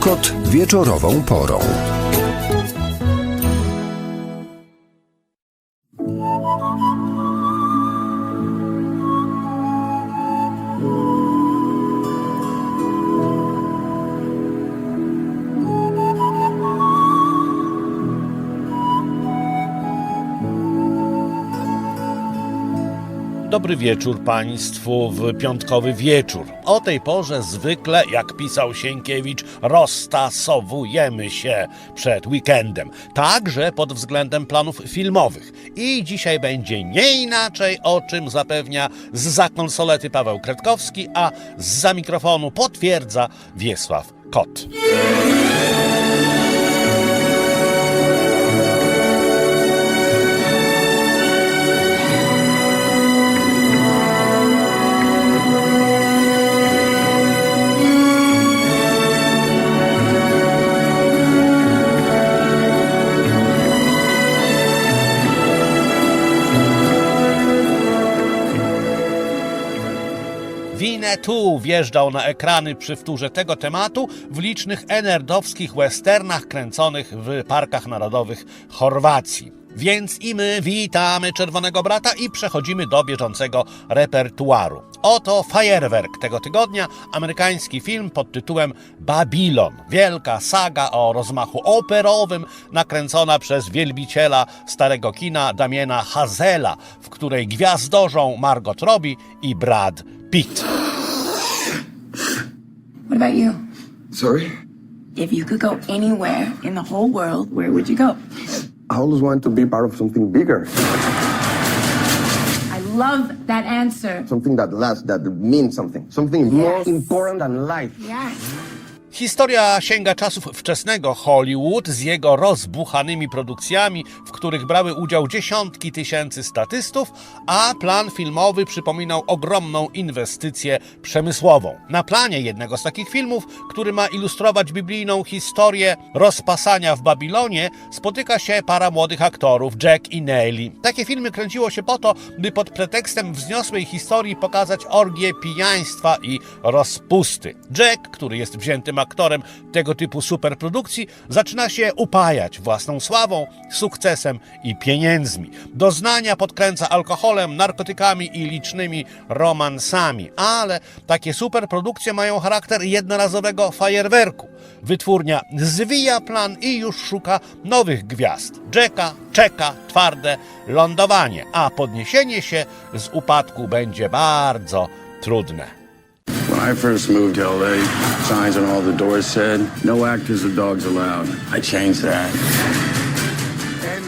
Kot wieczorową porą. Dobry wieczór Państwu w piątkowy wieczór. O tej porze zwykle, jak pisał Sienkiewicz, roztasowujemy się przed weekendem. Także pod względem planów filmowych. I dzisiaj będzie nie inaczej, o czym zapewnia z konsolety Paweł Kretkowski, a za mikrofonu potwierdza Wiesław Kot. Winnetou wjeżdżał na ekrany przy wtórze tego tematu w licznych enerdowskich westernach kręconych w parkach narodowych Chorwacji. Więc i my witamy Czerwonego Brata i przechodzimy do bieżącego repertuaru. Oto fajerwerk tego tygodnia, amerykański film pod tytułem Babilon. Wielka saga o rozmachu operowym, nakręcona przez wielbiciela starego kina Damiena Hazela, w której gwiazdorzą Margot Robbie i Brad Pitt. What about you? Sorry? If you could go anywhere in the whole world, where would you go? I always want to be part of something bigger, I love that answer. something that lasts, that means something, something more important than life. Yes. Historia sięga czasów wczesnego Hollywood z jego rozbuchanymi produkcjami, w których brały udział dziesiątki tysięcy statystów, a plan filmowy przypominał ogromną inwestycję przemysłową. Na planie jednego z takich filmów, który ma ilustrować biblijną historię rozpasania w Babilonie, spotyka się para młodych aktorów, Jack i Nelly. Takie filmy kręciło się po to, by pod pretekstem wzniosłej historii pokazać orgię pijaństwa i rozpusty. Jack, który jest wziętym aktorem tego typu superprodukcji, zaczyna się upajać własną sławą, sukcesem i pieniędzmi. Doznania podkręca alkoholem, narkotykami i licznymi romansami, ale takie superprodukcje mają charakter jednorazowego fajerwerku. Wytwórnia zwija plan i już szuka nowych gwiazd. Jacka czeka twarde lądowanie, a podniesienie się z upadku będzie bardzo trudne. When I first moved to LA, signs on all the doors said, no actors or dogs allowed. I changed that.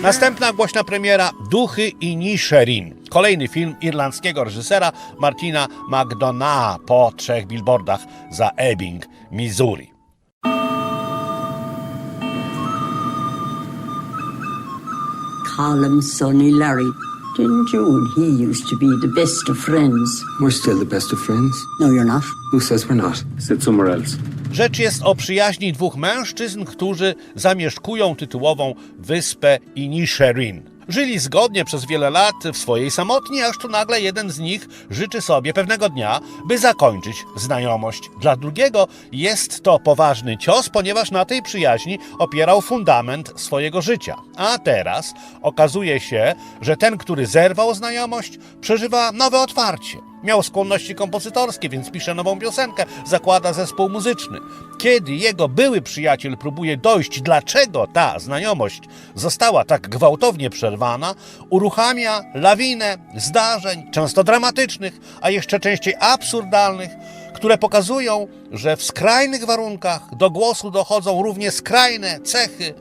Następna głośna premiera Duchy i Nisherin. Kolejny film irlandzkiego reżysera Martina McDonaugha po trzech billboardach za Ebbing, Missouri. Callum, Sonny, Larry. Didn't you and he used to be the best of friends? We're still the best of friends. No, you're not. Who says we're not? Sit somewhere else. Rzecz jest o przyjaźni dwóch mężczyzn, którzy zamieszkują tytułową wyspę Inisherin. Żyli zgodnie przez wiele lat w swojej samotni, aż tu nagle jeden z nich życzy sobie pewnego dnia, by zakończyć znajomość. Dla drugiego jest to poważny cios, ponieważ na tej przyjaźni opierał fundament swojego życia. A teraz okazuje się, że ten, który zerwał znajomość, przeżywa nowe otwarcie. Miał skłonności kompozytorskie, więc pisze nową piosenkę, zakłada zespół muzyczny. Kiedy jego były przyjaciel próbuje dojść, dlaczego ta znajomość została tak gwałtownie przerwana, uruchamia lawinę zdarzeń, często dramatycznych, a jeszcze częściej absurdalnych, które pokazują, że w skrajnych warunkach do głosu dochodzą równie skrajne cechy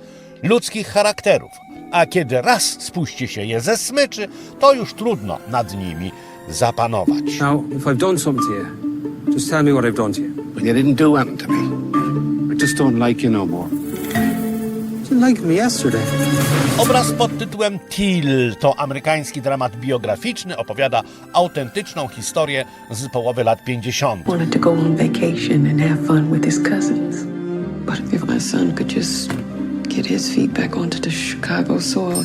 ludzkich charakterów. A kiedy raz spuści się je ze smyczy, to już trudno nad nimi zapanować. Now, if I've done something to you, just tell me what I've done to you. But you didn't do anything to me. I just don't like you no more. You liked me yesterday. Obraz pod tytułem Till to amerykański dramat biograficzny, opowiada autentyczną historię z połowy lat 50. wanted to go on vacation and have fun with his cousins. But if my son could just get his feet back onto the Chicago soil,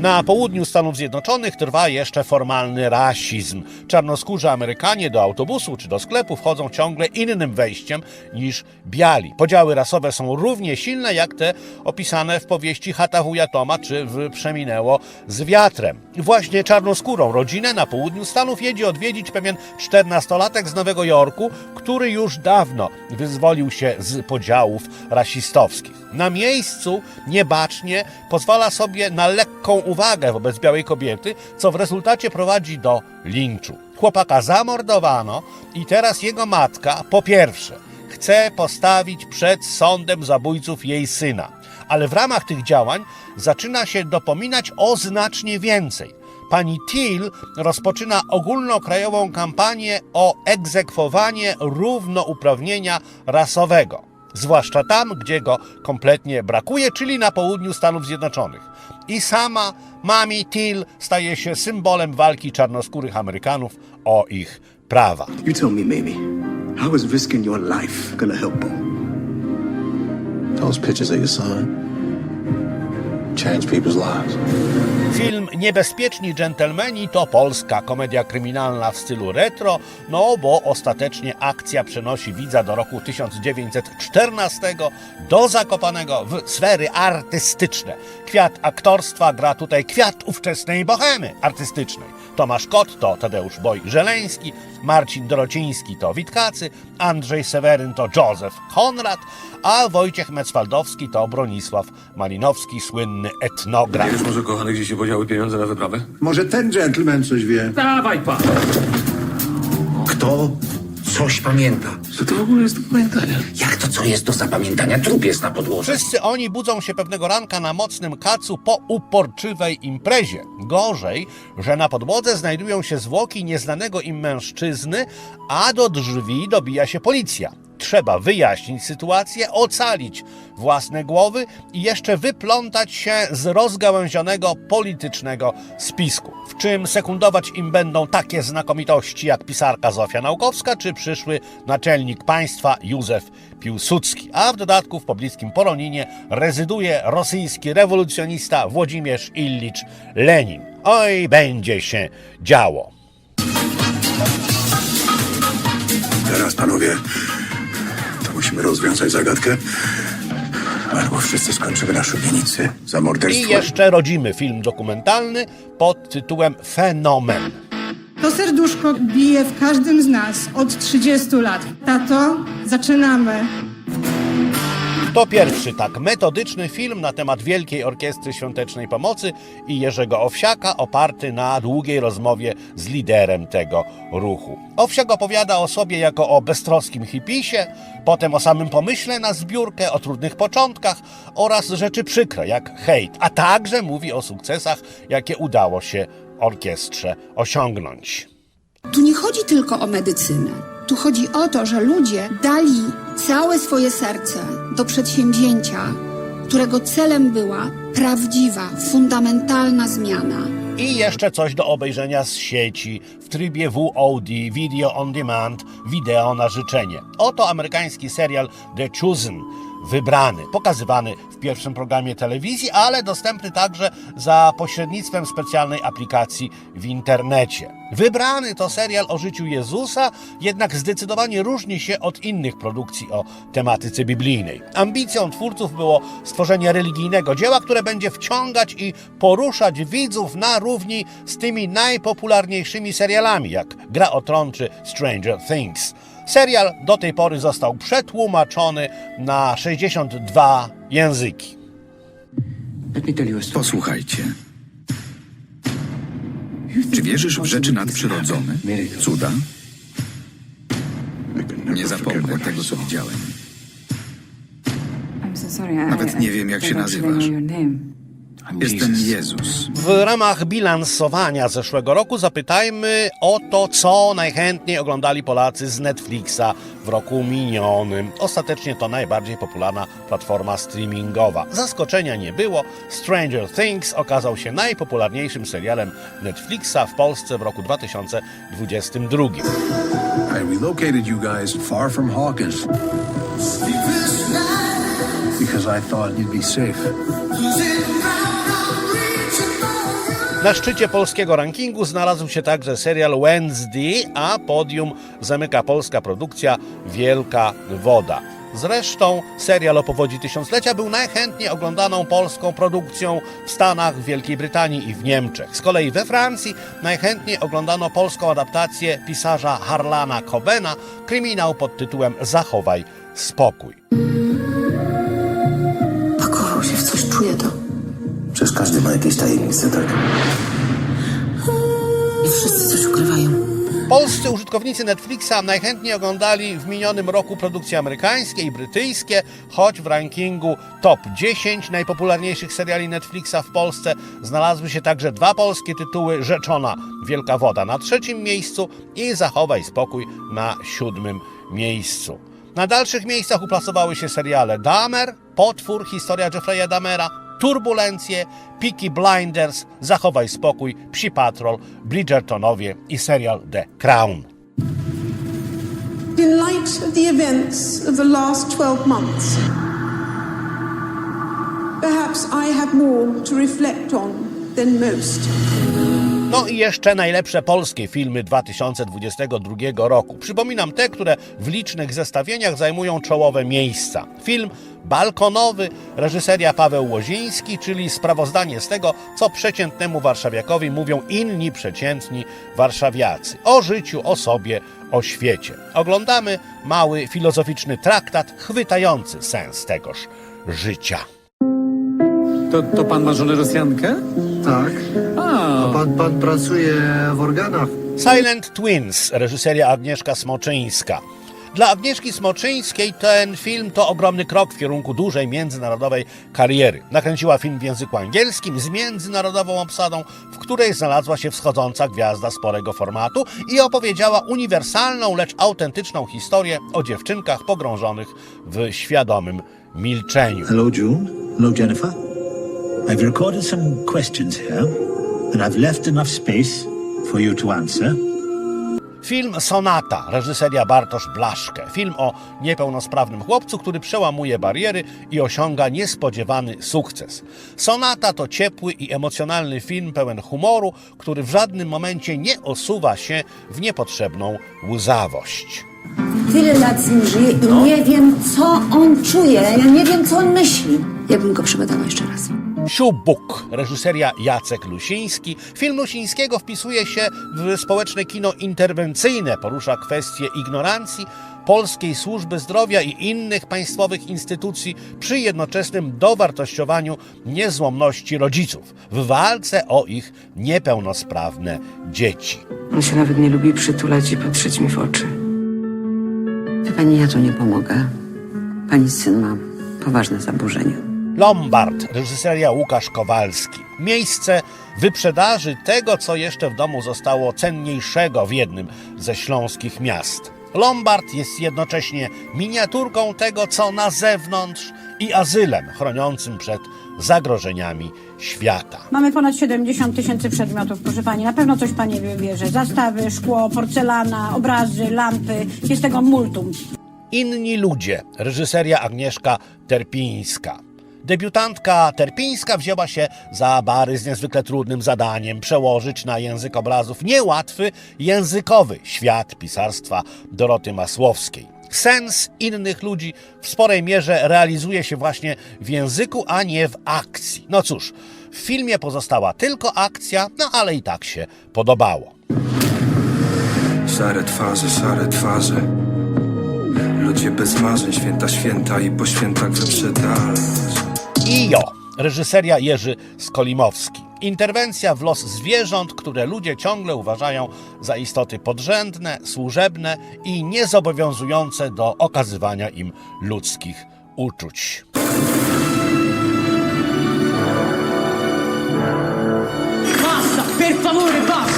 Na południu Stanów Zjednoczonych trwa jeszcze formalny rasizm. Czarnoskórzy Amerykanie do autobusu czy do sklepu wchodzą ciągle innym wejściem niż biali. Podziały rasowe są równie silne jak te opisane w powieści wuja Toma czy w Przeminęło z wiatrem. Właśnie czarnoskórą rodzinę na południu Stanów jedzie odwiedzić pewien czternastolatek z Nowego Jorku, który już dawno wyzwolił się z podziałów rasistowskich. Na miejscu niebacznie pozwala sobie na lekką uwagę wobec białej kobiety, co w rezultacie prowadzi do linczu. Chłopaka zamordowano i teraz jego matka po pierwsze chce postawić przed sądem zabójców jej syna, ale w ramach tych działań zaczyna się dopominać o znacznie więcej. Pani Till rozpoczyna ogólnokrajową kampanię o egzekwowanie równouprawnienia rasowego zwłaszcza tam, gdzie go kompletnie brakuje, czyli na południu Stanów Zjednoczonych. I sama Mami Till staje się symbolem walki czarnoskórych Amerykanów o ich prawa. You tell me, Mamie, how is risking your life gonna help him? Those pictures of your son Film Niebezpieczni Dżentelmeni to polska komedia kryminalna w stylu retro, no bo ostatecznie akcja przenosi widza do roku 1914 do Zakopanego w sfery artystyczne. Kwiat aktorstwa gra tutaj kwiat ówczesnej bohemy artystycznej. Tomasz Kot to Tadeusz Boj-Żeleński, Marcin Dorociński to Witkacy, Andrzej Seweryn to Józef Konrad, a Wojciech Mecwaldowski to Bronisław Malinowski, słynny etnograf. Wiesz może, kochany, gdzie się podziały pieniądze na wyprawę? Może ten gentleman coś wie? Dawaj, pan! Kto coś pamięta? Co to w ogóle jest do pamiętania? Jak to co jest do zapamiętania? Trup jest na podłodze. Wszyscy oni budzą się pewnego ranka na mocnym kacu po uporczywej imprezie. Gorzej, że na podłodze znajdują się zwłoki nieznanego im mężczyzny, a do drzwi dobija się policja. Trzeba wyjaśnić sytuację, ocalić własne głowy i jeszcze wyplątać się z rozgałęzionego politycznego spisku. W czym sekundować im będą takie znakomitości jak pisarka Zofia Naukowska czy przyszły naczelnik państwa Józef Piłsudski. A w dodatku w pobliskim Poloninie rezyduje rosyjski rewolucjonista Włodzimierz Illicz Lenin. Oj, będzie się działo. Teraz, panowie, musimy rozwiązać zagadkę. Albo wszyscy skończymy na szubienicy za I morderstwo. jeszcze rodzimy film dokumentalny pod tytułem Fenomen. To serduszko bije w każdym z nas od 30 lat. Tato, zaczynamy. To pierwszy tak metodyczny film na temat Wielkiej Orkiestry Świątecznej Pomocy i Jerzego Owsiaka, oparty na długiej rozmowie z liderem tego ruchu. Owsiak opowiada o sobie jako o beztroskim hipisie, potem o samym pomyśle na zbiórkę, o trudnych początkach oraz rzeczy przykre jak hejt, a także mówi o sukcesach, jakie udało się orkiestrze osiągnąć. Tu nie chodzi tylko o medycynę. Tu chodzi o to, że ludzie dali całe swoje serce do przedsięwzięcia, którego celem była prawdziwa, fundamentalna zmiana. I jeszcze coś do obejrzenia z sieci w trybie VOD, Video on Demand, wideo na życzenie. Oto amerykański serial The Chosen, Wybrany, pokazywany w pierwszym programie telewizji, ale dostępny także za pośrednictwem specjalnej aplikacji w internecie. Wybrany to serial o życiu Jezusa, jednak zdecydowanie różni się od innych produkcji o tematyce biblijnej. Ambicją twórców było stworzenie religijnego dzieła, które będzie wciągać i poruszać widzów na równi z tymi najpopularniejszymi serialami, jak Gra o Tron czy Stranger Things. Serial do tej pory został przetłumaczony na 62 języki. Posłuchajcie. Czy wierzysz w rzeczy nadprzyrodzone? Cuda? Nie zapomnę tego, co widziałem. Nawet nie wiem, jak się nazywasz. Jestem Jezus. W ramach bilansowania zeszłego roku zapytajmy o to, co najchętniej oglądali Polacy z Netflixa w roku minionym. Ostatecznie to najbardziej popularna platforma streamingowa. Zaskoczenia nie było. Stranger Things okazał się najpopularniejszym serialem Netflixa w Polsce w roku 2022. I relocated you guys far from Hawkins. Because I thought you'd be safe. Na szczycie polskiego rankingu znalazł się także serial Wednesday, a podium zamyka polska produkcja Wielka Woda. Zresztą serial o powodzi tysiąclecia był najchętniej oglądaną polską produkcją w Stanach, w Wielkiej Brytanii i w Niemczech. Z kolei we Francji najchętniej oglądano polską adaptację pisarza Harlana Cobena, kryminał pod tytułem Zachowaj spokój. Każdy ma jakieś tajemnice, tak? I wszyscy coś ukrywają. Polscy użytkownicy Netflixa najchętniej oglądali w minionym roku produkcje amerykańskie i brytyjskie, choć w rankingu top 10 najpopularniejszych seriali Netflixa w Polsce znalazły się także dwa polskie tytuły Rzeczona Wielka Woda na trzecim miejscu i Zachowaj Spokój na siódmym miejscu. Na dalszych miejscach uplasowały się seriale Dahmer, Potwór, historia Jeffrey'a Dahmera, Turbulencje, Peaky Blinders, Zachowaj Spokój, Psi Patrol, Bridgertonowie i serial The Crown. In light of the events of the last 12 months, perhaps I have more to reflect on than most. No i jeszcze najlepsze polskie filmy 2022 roku. Przypominam te, które w licznych zestawieniach zajmują czołowe miejsca. Film Balkonowy, reżyseria Paweł Łoziński, czyli sprawozdanie z tego, co przeciętnemu warszawiakowi mówią inni przeciętni warszawiacy. O życiu, o sobie, o świecie. Oglądamy mały filozoficzny traktat chwytający sens tegoż życia. To, to pan ma żonę Rosjankę? Tak. A, Pan, pan pracuje w organach. Silent Twins, reżyseria Agnieszka Smoczyńska. Dla Agnieszki Smoczyńskiej ten film to ogromny krok w kierunku dużej międzynarodowej kariery. Nakręciła film w języku angielskim z międzynarodową obsadą, w której znalazła się wschodząca gwiazda sporego formatu i opowiedziała uniwersalną, lecz autentyczną historię o dziewczynkach pogrążonych w świadomym milczeniu. Hello, June. Hello, Jennifer. I've recorded some questions here, and I've left enough space for you to answer. Film Sonata, reżyseria Bartosz Blaszkę. Film o niepełnosprawnym chłopcu, który przełamuje bariery i osiąga niespodziewany sukces. Sonata to ciepły i emocjonalny film pełen humoru, który w żadnym momencie nie osuwa się w niepotrzebną łzawość. Tyle lat z nim żyję i nie wiem, co on czuje. Ja nie wiem, co on myśli. Ja bym go przebadała jeszcze raz. Siubuk, reżyseria Jacek Lusiński. Film Lusińskiego wpisuje się w społeczne kino interwencyjne, porusza kwestie ignorancji, polskiej służby zdrowia i innych państwowych instytucji przy jednoczesnym dowartościowaniu niezłomności rodziców w walce o ich niepełnosprawne dzieci. On się nawet nie lubi przytulać i patrzeć mi w oczy. Pani, ja tu nie pomogę. Pani syn ma poważne zaburzenia. Lombard, reżyseria Łukasz Kowalski. Miejsce wyprzedaży tego, co jeszcze w domu zostało cenniejszego w jednym ze śląskich miast. Lombard jest jednocześnie miniaturką tego, co na zewnątrz i azylem chroniącym przed zagrożeniami świata. Mamy ponad 70 tysięcy przedmiotów, proszę pani. Na pewno coś pani wybierze. Zastawy, szkło, porcelana, obrazy, lampy. Jest tego multum. Inni ludzie, reżyseria Agnieszka Terpińska. Debiutantka Terpińska wzięła się za bary z niezwykle trudnym zadaniem przełożyć na język obrazów niełatwy językowy świat pisarstwa Doroty Masłowskiej. Sens innych ludzi w sporej mierze realizuje się właśnie w języku, a nie w akcji. No cóż, w filmie pozostała tylko akcja, no ale i tak się podobało. szare twarze, szare twarze. Ludzie bez marzeń, święta, święta i po świętach wyprzedaż. I jo, reżyseria Jerzy Skolimowski. Interwencja w los zwierząt, które ludzie ciągle uważają za istoty podrzędne, służebne i niezobowiązujące do okazywania im ludzkich uczuć. Basta, per favore, basta!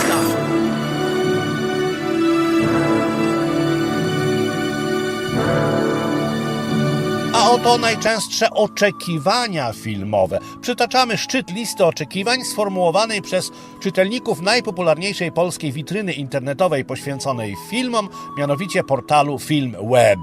Oto najczęstsze oczekiwania filmowe. Przytaczamy szczyt listy oczekiwań sformułowanej przez czytelników najpopularniejszej polskiej witryny internetowej poświęconej filmom, mianowicie portalu Film Web.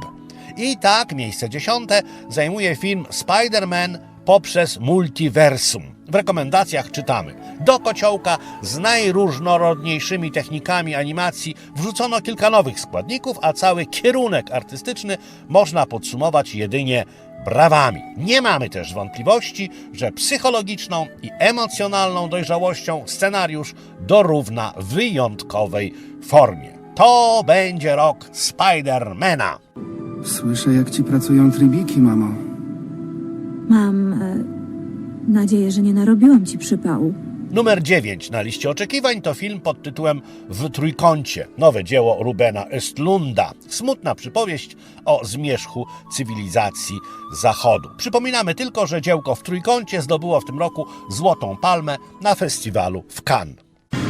I tak miejsce dziesiąte zajmuje film Spider-Man poprzez multiversum. W rekomendacjach czytamy: Do kociołka z najróżnorodniejszymi technikami animacji wrzucono kilka nowych składników, a cały kierunek artystyczny można podsumować jedynie brawami. Nie mamy też wątpliwości, że psychologiczną i emocjonalną dojrzałością scenariusz dorówna wyjątkowej formie. To będzie rok Spidermana. Słyszę, jak ci pracują trybiki, mamo. Mam e, nadzieję, że nie narobiłam ci przypału. Numer 9 na liście oczekiwań to film pod tytułem W trójkącie. Nowe dzieło Rubena Östlunda. Smutna przypowieść o zmierzchu cywilizacji Zachodu. Przypominamy tylko, że dziełko w trójkącie zdobyło w tym roku Złotą Palmę na festiwalu w Cannes.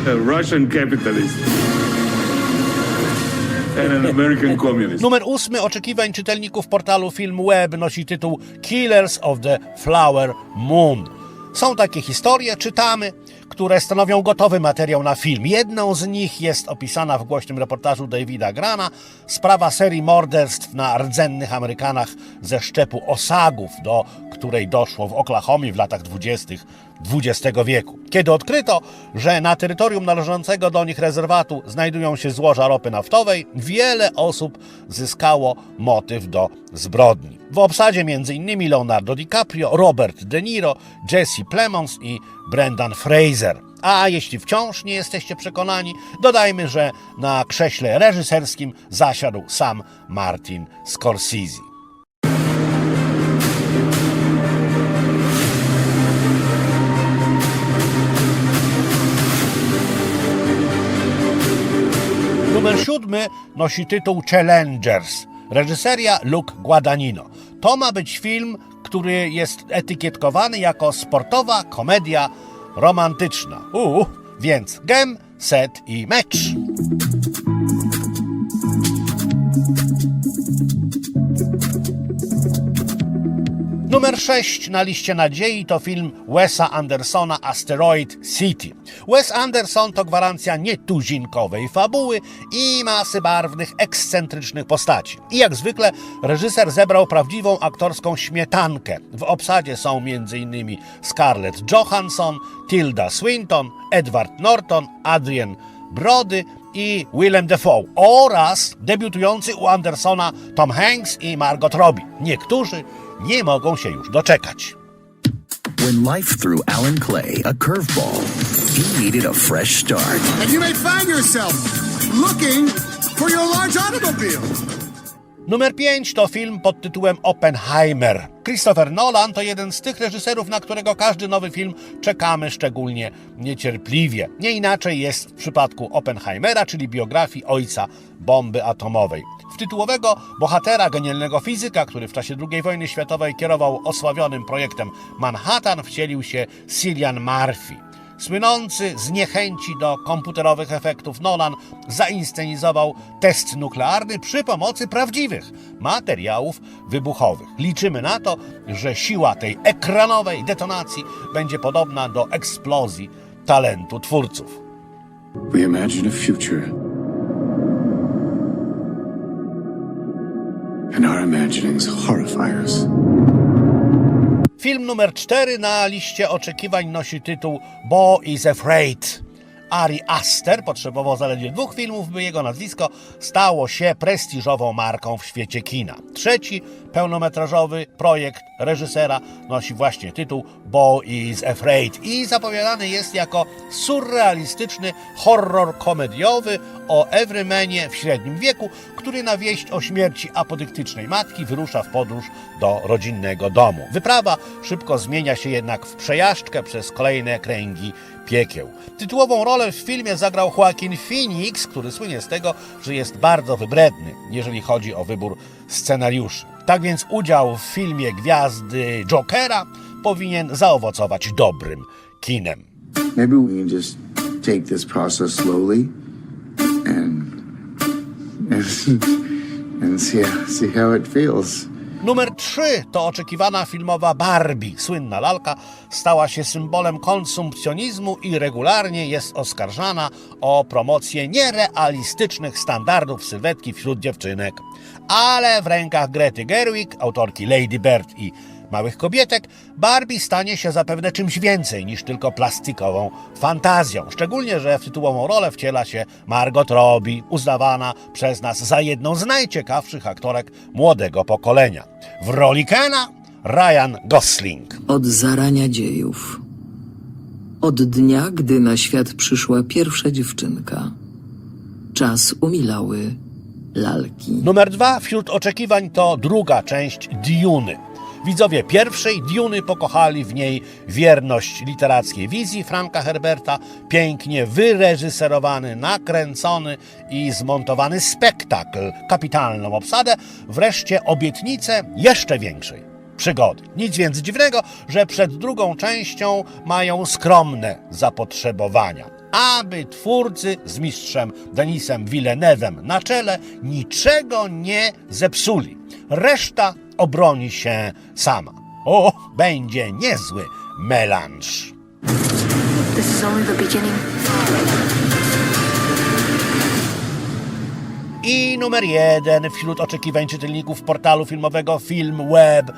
A Russian capitalist Numer ósmy oczekiwań czytelników portalu Film Web nosi tytuł Killers of the Flower Moon. Są takie historie, czytamy, które stanowią gotowy materiał na film. Jedną z nich jest opisana w głośnym reportażu Davida Grana sprawa serii morderstw na rdzennych Amerykanach ze szczepu Osagów, do której doszło w Oklahomie w latach dwudziestych XX wieku. Kiedy odkryto, że na terytorium należącego do nich rezerwatu znajdują się złoża ropy naftowej, wiele osób zyskało motyw do zbrodni. W obsadzie m.in. Leonardo DiCaprio, Robert De Niro, Jesse Plemons i Brendan Fraser. A jeśli wciąż nie jesteście przekonani, dodajmy, że na krześle reżyserskim zasiadł sam Martin Scorsese. Numer siódmy nosi tytuł Challengers. Reżyseria Luke Guadagnino. To ma być film, który jest etykietkowany jako sportowa komedia romantyczna. Uuu, więc gem, set i mecz. Numer 6 na liście nadziei to film Wesa Andersona Asteroid City. Wes Anderson to gwarancja nietuzinkowej fabuły i masy barwnych, ekscentrycznych postaci. I jak zwykle reżyser zebrał prawdziwą aktorską śmietankę. W obsadzie są m.in. Scarlett Johansson, Tilda Swinton, Edward Norton, Adrian Brody i Willem Dafoe oraz debiutujący u Andersona Tom Hanks i Margot Robbie. Niektórzy nie mogą się już doczekać. When life threw Alan Clay a curveball, he needed a fresh start. And you may find yourself looking for your large automobile. Numer 5 to film pod tytułem Oppenheimer. Christopher Nolan to jeden z tych reżyserów, na którego każdy nowy film czekamy szczególnie niecierpliwie. Nie inaczej jest w przypadku Oppenheimera, czyli biografii ojca bomby atomowej. W tytułowego bohatera, genialnego fizyka, który w czasie II wojny światowej kierował osławionym projektem Manhattan, wcielił się Cillian Murphy. Słynący z niechęci do komputerowych efektów Nolan zainscenizował test nuklearny przy pomocy prawdziwych materiałów wybuchowych. Liczymy na to, że siła tej ekranowej detonacji będzie podobna do eksplozji talentu twórców. We imagine a future. And our imaginings horrify us. Film numer 4 na liście oczekiwań nosi tytuł Bo is Afraid. Ari Aster potrzebował zaledwie dwóch filmów, by jego nazwisko stało się prestiżową marką w świecie kina. Trzeci pełnometrażowy projekt reżysera nosi właśnie tytuł Bo is Afraid i zapowiadany jest jako surrealistyczny horror komediowy o Everymanie w średnim wieku, który na wieść o śmierci apodyktycznej matki wyrusza w podróż do rodzinnego domu. Wyprawa szybko zmienia się jednak w przejażdżkę przez kolejne kręgi piekieł. Tytułową rolę w filmie zagrał Joaquin Phoenix, który słynie z tego, że jest bardzo wybredny, jeżeli chodzi o wybór scenariuszy. Tak więc udział w filmie Gwiazdy Jokera powinien zaowocować dobrym kinem. Maybe we can just take this process slowly and and, and see see how it feels. Numer 3 to oczekiwana filmowa Barbie. Słynna lalka stała się symbolem konsumpcjonizmu i regularnie jest oskarżana o promocję nierealistycznych standardów sylwetki wśród dziewczynek. Ale w rękach Grety Gerwig, autorki Lady Bird i małych kobietek, Barbie stanie się zapewne czymś więcej niż tylko plastikową fantazją. Szczególnie, że w tytułową rolę wciela się Margot Robbie, uznawana przez nas za jedną z najciekawszych aktorek młodego pokolenia. W roli Kena Ryan Gosling. Od zarania dziejów. Od dnia, gdy na świat przyszła pierwsza dziewczynka. Czas umilały lalki. Numer dwa wśród oczekiwań to druga część Diuny. Widzowie pierwszej Diuny pokochali w niej wierność literackiej wizji Franka Herberta, pięknie wyreżyserowany, nakręcony i zmontowany spektakl, kapitalną obsadę, wreszcie obietnicę jeszcze większej przygody. Nic więc dziwnego, że przed drugą częścią mają skromne zapotrzebowania. Aby twórcy z mistrzem Denisem Villeneuve'em na czele niczego nie zepsuli. Reszta obroni się sama. O, będzie niezły melanż. This is only the beginning. I numer jeden wśród oczekiwań czytelników portalu filmowego Film Web.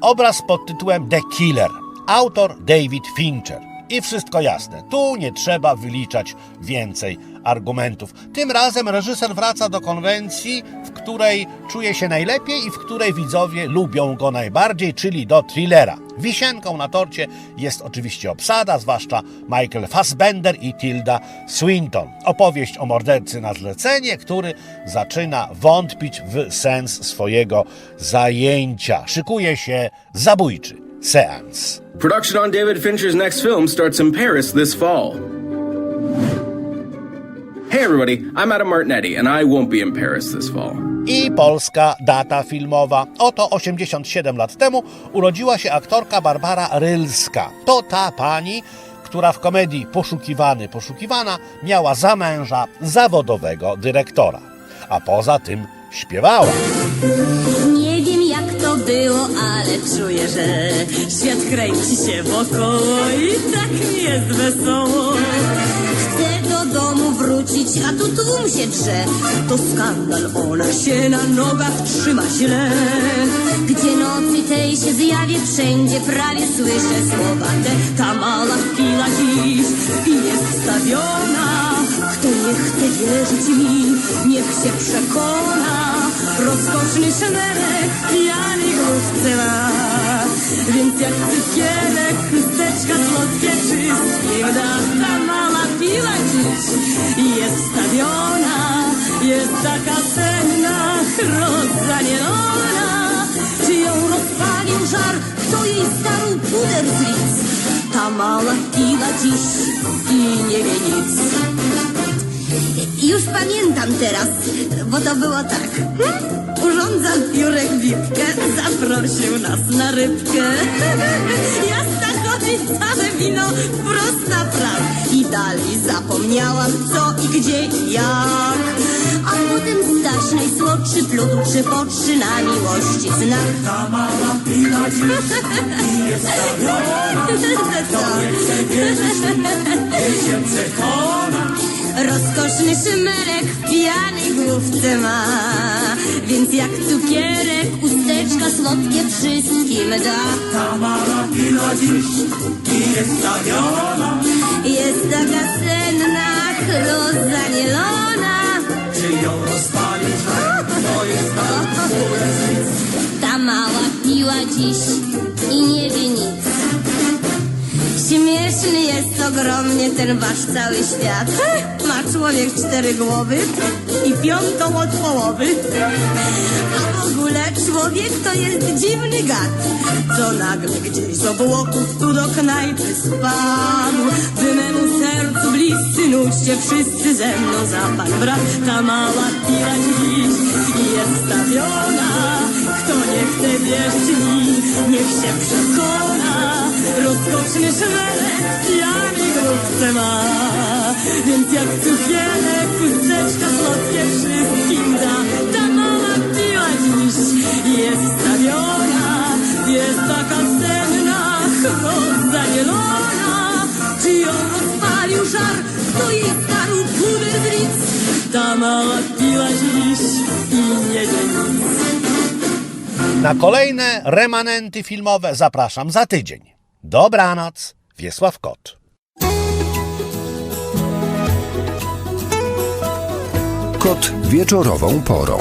Obraz pod tytułem The Killer. Autor David Fincher. I wszystko jasne. Tu nie trzeba wyliczać więcej argumentów. Tym razem reżyser wraca do konwencji, w której czuje się najlepiej i w której widzowie lubią go najbardziej, czyli do thrillera. Wisienką na torcie jest oczywiście obsada, zwłaszcza Michael Fassbender i Tilda Swinton. Opowieść o mordercy na zlecenie, który zaczyna wątpić w sens swojego zajęcia. Szykuje się zabójczy seans. Production on David Fincher's next film starts in Paris this fall. Hey everybody, I'm Adam Martinetti, and I won't be in Paris this fall. I polska data filmowa. Oto 87 lat temu urodziła się aktorka Barbara Rylska. To ta pani, która w komedii Poszukiwany, Poszukiwana miała za męża zawodowego dyrektora. A poza tym śpiewała. Było, ale czuję, że świat kręci się wokoło i tak mi jest wesoło. Chcę do domu wrócić, a tu tłum się drze. To skandal, ona się na nogach trzyma źle. Gdzie nocy tej się zjawię, wszędzie prawie słyszę słowa te. Ta mała chwila dziś i jest stawiona. Kto nie chce wierzyć mi, niech się przekona. Rozkoszny szmerek, pijany główce ma. Więc jak cukierek, chusteczka słodkie wszystkim da. Ta mała piła dziś jest stawiona. Jest taka senna, rozanielona. Czy ją rozpalił żar, kto jej starł puder z lic? Ta mała piła dziś i nie wie nic. Już pamiętam teraz, bo to było tak. Hmm? Urządzał Jurek Wipkę, zaprosił nas na rybkę. Jasna chodzi całe wino wprost na praw. I dalej zapomniałam co i gdzie i jak. A potem Staś najsłodszy plutł przy potrzy na miłości znak. Ta mała pila dziś jest stawiona. To nie chce wierzyć, się przekona. Rozkoszny szymerek w pijanej główce ma Więc jak cukierek, usteczka słodkie wszystkim da. Ta mała pila dziś i jest stawiona Jest taka senna, rozanielona Czy ją rozpalić, to jest Ta mała piła dziś i nie wie nic Śmieszny jest ogromnie ten wasz cały świat. Ma człowiek cztery głowy i piątą od połowy. A w ogóle człowiek to jest dziwny gad, co nagle gdzieś z obłoków tu do knajpy spadł. Wy memu sercu bliscy, nudźcie wszyscy ze mną za pan brat. Ta mała pira dziś jest stawiona. Kto nie chce wierzyć mi, niech się przekona. Rozkoszny szmelek, pijany główce ma. Więc jak cukierek, chusteczka słodkie wszystkim da. Ta mała piła dziś jest stawiona. Jest taka senna, rozanielona. Czy ją rozpalił żar, to jej starł puder z lic. Ta mała piła dziś i nie nic. Na kolejne remanenty filmowe zapraszam za tydzień. Dobranoc, Wiesław Kot. Kot wieczorową porą.